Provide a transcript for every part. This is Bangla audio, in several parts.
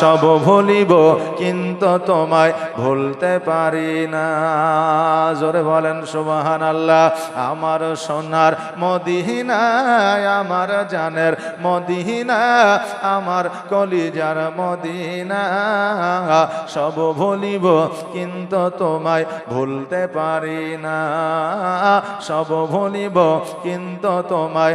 সব ভুলিব, কিন্তু তোমায় ভুলতে পারি না। জোরে বলেন সুবাহান আল্লাহ আমার সোনার মদিনায়, আমার জানের মদিনা আমার কলিজার মদিনা সব ভুলিব, কিন্তু তোমায় ভুলতে পারি না। সব ভুলিব, কিন্তু তোমায়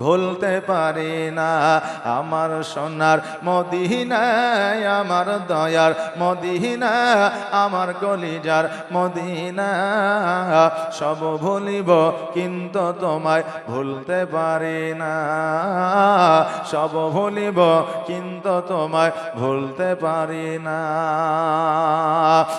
ভুলতে পারি না। আমার সোনার মদিনায়, আমার দয়ার মদিনা আমার কলিজার মদিনা সব ভুলিব কিন্তু তোমায় ভুলতে পারি না। সব ভুলিব কিন্তু তোমায় ভুলতে পারি না।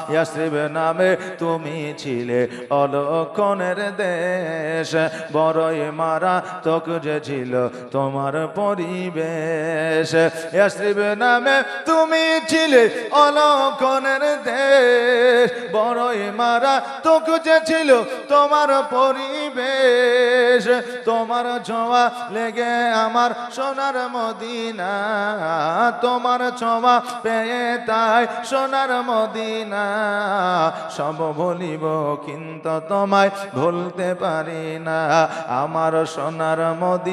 ইয়াসরিব নামে তুমি ছিলে অলক্ষণের দেশ। বড়ই মারা তোক যে ছিল তোমার পরিবেশ। ইয়াসরিব নামে তুমি ছিলে অলক্ষণের দেশ। বড়ই মারা তো যে ছিল তোমার পরিবেশ। তোমার ছোঁয়া লেগে আমার সোনার মদিনা। তোমার ছোঁয়া পেয়ে তাই সোনার মদিনা। সব বলিব কিন্তু তোমায় ভুলতে পারি না। আমার সোনার মদিনা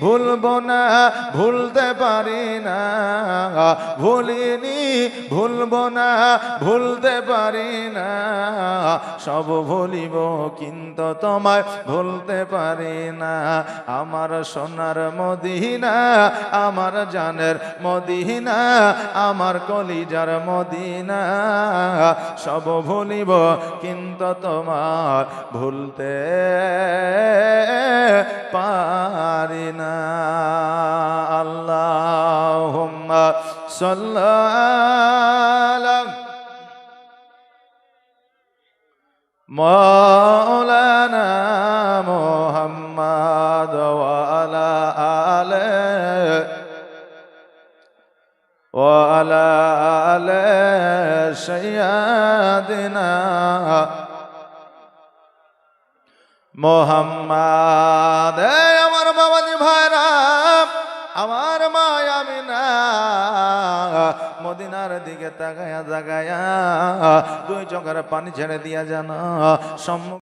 ভুলব না, ভুলতে পারি না। ভুলিনি, ভুলব না, ভুলতে পারি না। সব ভুলিব কিন্তু তোমায় ভুলতে পারি না। আমার সোনার মদিনা, আমার জানের মদিনা, আমার কলিজার মদিনা। সব ভুলিব কিন্তু তোমার ভুলতে صلى له مولانا محمد وعلى آله وعلى آله سيدنا محمد. মদিনার দিকে তাকায়া জাগায়া দুই চোখের পানি ছেড়ে দিয়া জানা সম্মুখ